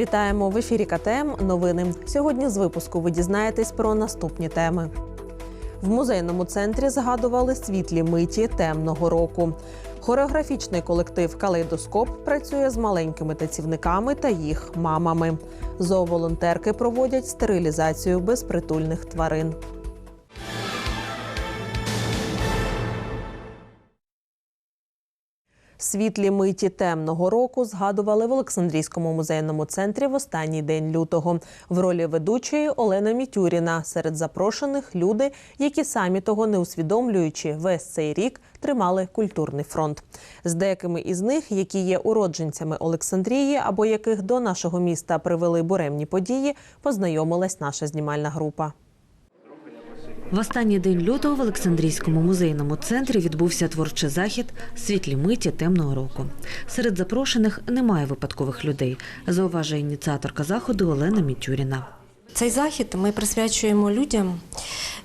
Вітаємо в ефірі КТМ. Новини. Сьогодні з випуску ви дізнаєтесь про наступні теми. В музейному центрі згадували світлі миті темного року. Хореографічний колектив Калейдоскоп працює з маленькими тацівниками та їх мамами. Зооволонтерки проводять стерилізацію безпритульних тварин. Світлі миті темного року згадували в Олександрійському музейному центрі в останній день лютого. В ролі ведучої Олена Мітюріна. Серед запрошених люди, які самі того не усвідомлюючи, весь цей рік тримали культурний фронт. З деякими із них, які є уродженцями Олександрії або яких до нашого міста привели буремні події, познайомилась наша знімальна група. В останній день лютого в Олександрійському музейному центрі відбувся творчий захід Світлі миті темного року. Серед запрошених немає випадкових людей, зауважує ініціаторка заходу Олена Мітюріна. Цей захід ми присвячуємо людям,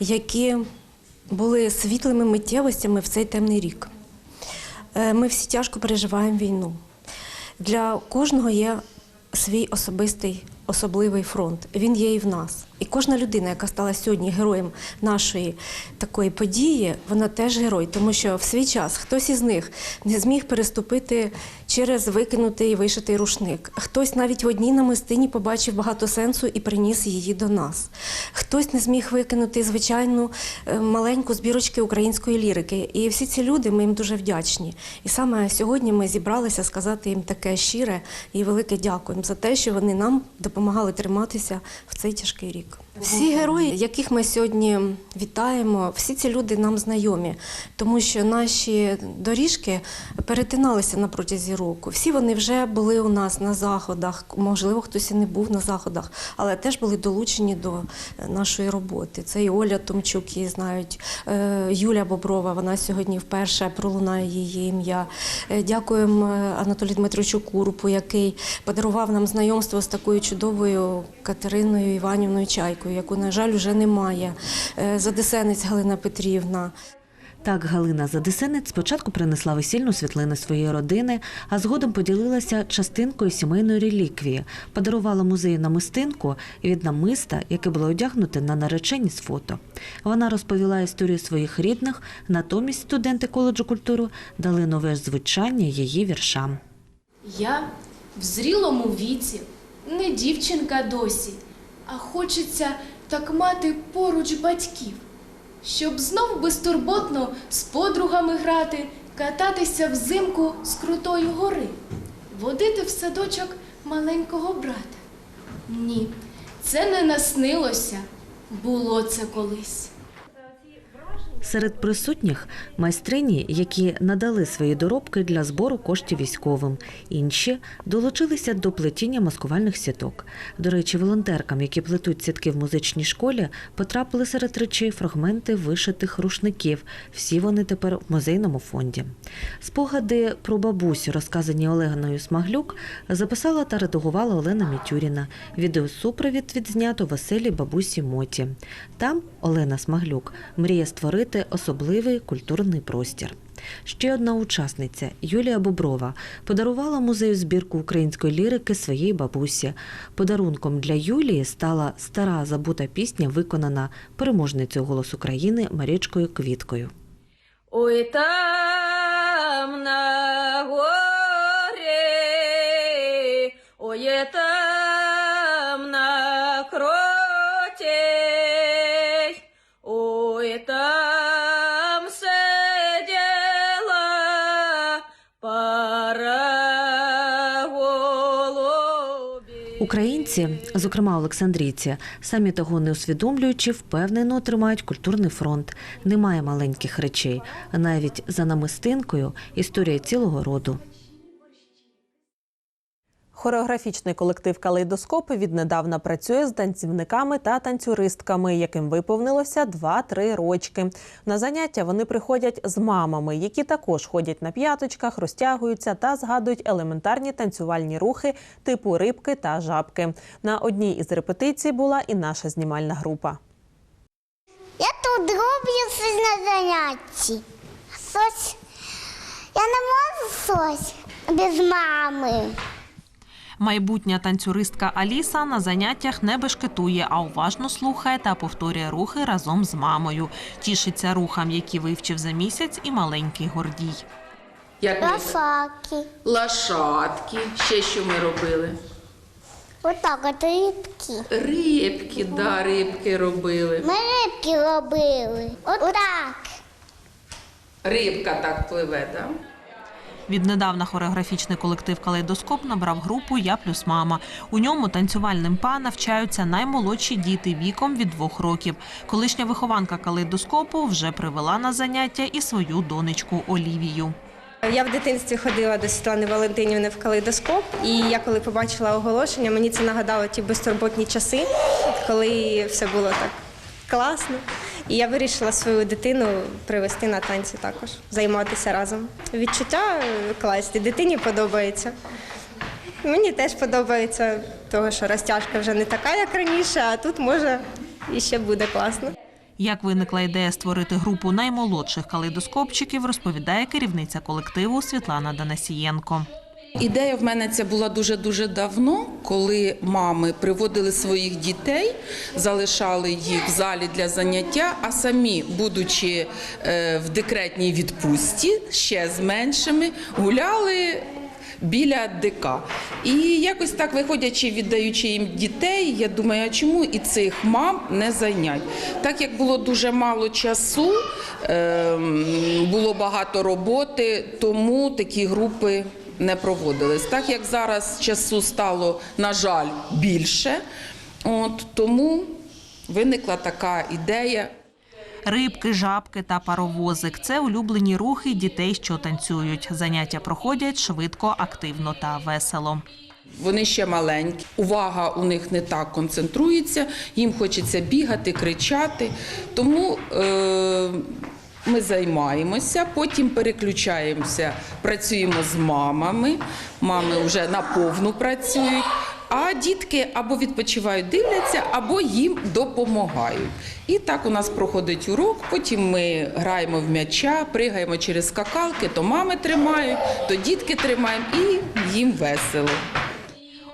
які були світлими миттєвостями в цей темний рік. Е, Ми всі тяжко переживаємо війну. Для кожного є свій особистий особливий фронт. Він є і в нас. І кожна людина, яка стала сьогодні героєм нашої такої події, вона теж герой, тому що в свій час хтось із них не зміг переступити через викинутий і вишитий рушник. Хтось навіть в одній намистині побачив багато сенсу і приніс її до нас. Хтось не зміг викинути звичайну е, маленьку збірочки української лірики. І всі ці люди ми їм дуже вдячні. І саме сьогодні ми зібралися сказати їм таке щире і велике дякую за те, що вони нам допомагали триматися в цей тяжкий рік. чоловік. Всі герої, яких ми сьогодні вітаємо, всі ці люди нам знайомі, тому що наші доріжки перетиналися на протязі року. Всі вони вже були у нас на заходах. Можливо, хтось і не був на заходах, але теж були долучені до е, нашої роботи. Це і Оля Томчук, її знають, е, Юля Боброва. Вона сьогодні вперше пролунає її ім'я. Е, Дякуємо Анатолію Дмитровичу Курупу, який подарував нам знайомство з такою чудовою Катериною Іванівною Чайкою, яку, на жаль, вже немає. Е, Задесенець Галина Петрівна. Так Галина Задесенець спочатку принесла весільну світлину своєї родини, а згодом поділилася частинкою сімейної реліквії, подарувала музею намистинку від намиста, яке було одягнуте на наречені з фото. Вона розповіла історію своїх рідних, натомість студенти коледжу культури дали нове звучання її віршам. Я в зрілому віці, не дівчинка досі, а хочеться так мати поруч батьків, щоб знов безтурботно з подругами грати, кататися взимку з крутої гори, водити в садочок маленького брата. Ні, це не наснилося, було це колись. Серед присутніх майстрині, які надали свої доробки для збору коштів військовим. Інші долучилися до плетіння маскувальних сіток. До речі, волонтеркам, які плетуть сітки в музичній школі, потрапили серед речей фрагменти вишитих рушників. Всі вони тепер в музейному фонді. Спогади про бабусю, розказані Олегною Смаглюк, записала та редагувала Олена Мітюріна. Відеосупровід відзнято в оселі бабусі Моті. Там Олена Смаглюк мріє створити особливий культурний простір. Ще одна учасниця Юлія Боброва подарувала музею збірку української лірики своїй бабусі. Подарунком для Юлії стала стара забута пісня, виконана переможницею «Голос України» Марічкою Квіткою. Ой там на горі, ой там Українці, зокрема олександрійці, самі того не усвідомлюючи, впевнено тримають культурний фронт. Немає маленьких речей. Навіть за намистинкою історія цілого роду. Хореографічний колектив Калейдоскоп віднедавна працює з танцівниками та танцюристками, яким виповнилося 2-3 рочки. На заняття вони приходять з мамами, які також ходять на п'яточках, розтягуються та згадують елементарні танцювальні рухи типу рибки та жабки. На одній із репетицій була і наша знімальна група. Я тут роблю щось на занятті. Щось. Я не можу щось без мами. Майбутня танцюристка Аліса на заняттях не бешкетує, а уважно слухає та повторює рухи разом з мамою. Тішиться рухам, які вивчив за місяць, і маленький Гордій. Як ми? Лошаки. Лошадки. Ще що ми робили? Отак от рибки. Рибки, да, рибки робили. Ми рибки робили. Отак. Рибка так пливе, да? Віднедавна хореографічний колектив Калейдоскоп набрав групу Я плюс мама. У ньому танцювальним па навчаються наймолодші діти віком від двох років. Колишня вихованка калейдоскопу вже привела на заняття і свою донечку Олівію. Я в дитинстві ходила до Світлани Валентинівни в калейдоскоп, і я коли побачила оголошення, мені це нагадало ті безтурботні часи, коли все було так класно. І я вирішила свою дитину привести на танці також, займатися разом. Відчуття класні, дитині подобається. Мені теж подобається, того що розтяжка вже не така, як раніше, а тут може і ще буде класно. Як виникла ідея створити групу наймолодших калейдоскопчиків, розповідає керівниця колективу Світлана Данасієнко. Ідея в мене ця була дуже-дуже давно, коли мами приводили своїх дітей, залишали їх в залі для заняття, а самі, будучи е, в декретній відпустці, ще з меншими, гуляли. Біля ДК. І якось так виходячи, віддаючи їм дітей, я думаю, а чому і цих мам не зайнять? Так як було дуже мало часу, ем, було багато роботи, тому такі групи не проводились. Так як зараз часу стало, на жаль, більше, от, тому виникла така ідея. Рибки, жабки та паровозик це улюблені рухи дітей, що танцюють. Заняття проходять швидко, активно та весело. Вони ще маленькі, увага у них не так концентрується, їм хочеться бігати, кричати. Тому е, ми займаємося, потім переключаємося, працюємо з мамами. Мами вже наповну працюють. А дітки або відпочивають, дивляться, або їм допомагають. І так у нас проходить урок. Потім ми граємо в м'яча, пригаємо через скакалки, то мами тримають, то дітки тримаємо, і їм весело.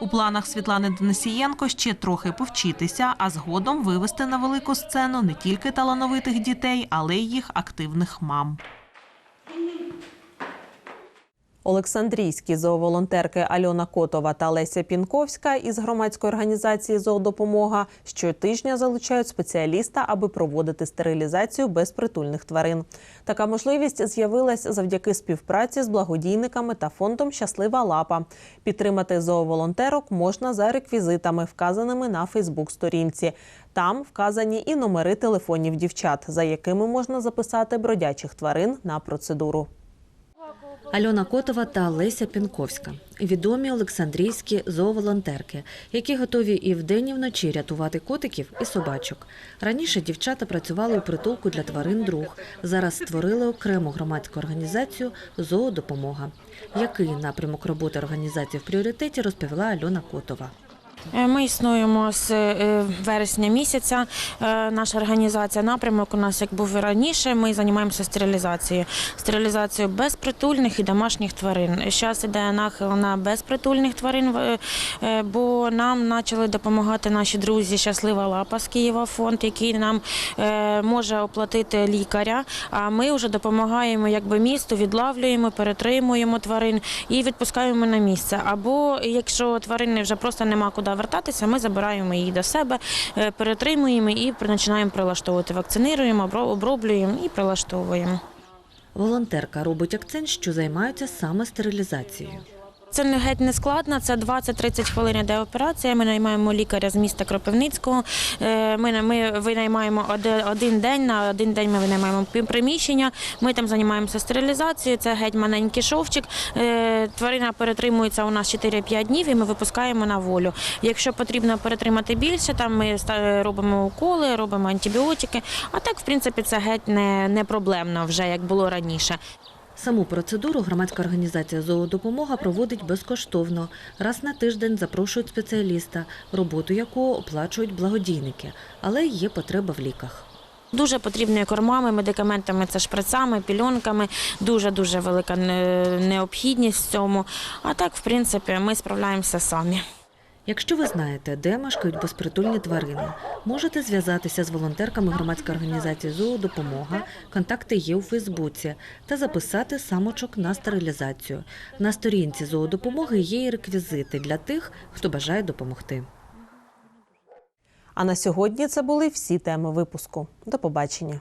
У планах Світлани Денисієнко ще трохи повчитися, а згодом вивести на велику сцену не тільки талановитих дітей, але й їх активних мам. Олександрійські зооволонтерки Альона Котова та Леся Пінковська із громадської організації Зоодопомога щотижня залучають спеціаліста, аби проводити стерилізацію безпритульних тварин. Така можливість з'явилась завдяки співпраці з благодійниками та фондом Щаслива лапа. Підтримати зооволонтерок можна за реквізитами, вказаними на Фейсбук-сторінці. Там вказані і номери телефонів дівчат, за якими можна записати бродячих тварин на процедуру. Альона Котова та Леся Пінковська відомі олександрійські зооволонтерки, які готові і вдень, і вночі рятувати котиків і собачок. Раніше дівчата працювали у притулку для тварин друг. Зараз створили окрему громадську організацію Зоодопомога. Який напрямок роботи організації в пріоритеті розповіла Альона Котова. Е, Ми існуємо з е, вересня місяця. Е, Наша організація напрямок у нас як був і раніше. Ми займаємося стерилізацією, стерилізацією безпритульних і домашніх тварин. Зараз іде нахил на безпритульних тварин, бо нам почали допомагати наші друзі Щаслива лапа з Києва фонд, який нам може оплатити лікаря. А ми вже допомагаємо якби місту, відлавлюємо, перетримуємо тварин і відпускаємо на місце. Або якщо тварини вже просто нема куди вертатися, ми забираємо її до себе, е, перетримуємо і починаємо прилаштовувати. Вакцинируємо, оброблюємо і прилаштовуємо. Волонтерка робить акцент, що займаються саме стерилізацією. Це не геть не складно, це 20-30 хвилин йде операція. Ми наймаємо лікаря з міста Кропивницького. Е, Ми, ми винаймаємо один, день, на один день ми винаймаємо приміщення. Ми там займаємося стерилізацією. Це геть маленький шовчик. Е, Тварина перетримується у нас 4-5 днів і ми випускаємо на волю. Якщо потрібно перетримати більше, там ми робимо уколи, робимо антибіотики. А так, в принципі, це геть не, не проблемно вже як було раніше. Саму процедуру громадська організація Зоодопомога проводить безкоштовно. Раз на тиждень запрошують спеціаліста, роботу якого оплачують благодійники, але є потреба в ліках. Дуже потрібною кормами, медикаментами, це шприцами, пільонками. Дуже дуже велика необхідність в цьому. А так, в принципі, ми справляємося самі. Якщо ви знаєте, де мешкають безпритульні тварини, можете зв'язатися з волонтерками громадської організації «Зоодопомога», контакти є у Фейсбуці, та записати самочок на стерилізацію. На сторінці зоодопомоги є і реквізити для тих, хто бажає допомогти. А на сьогодні це були всі теми випуску. До побачення.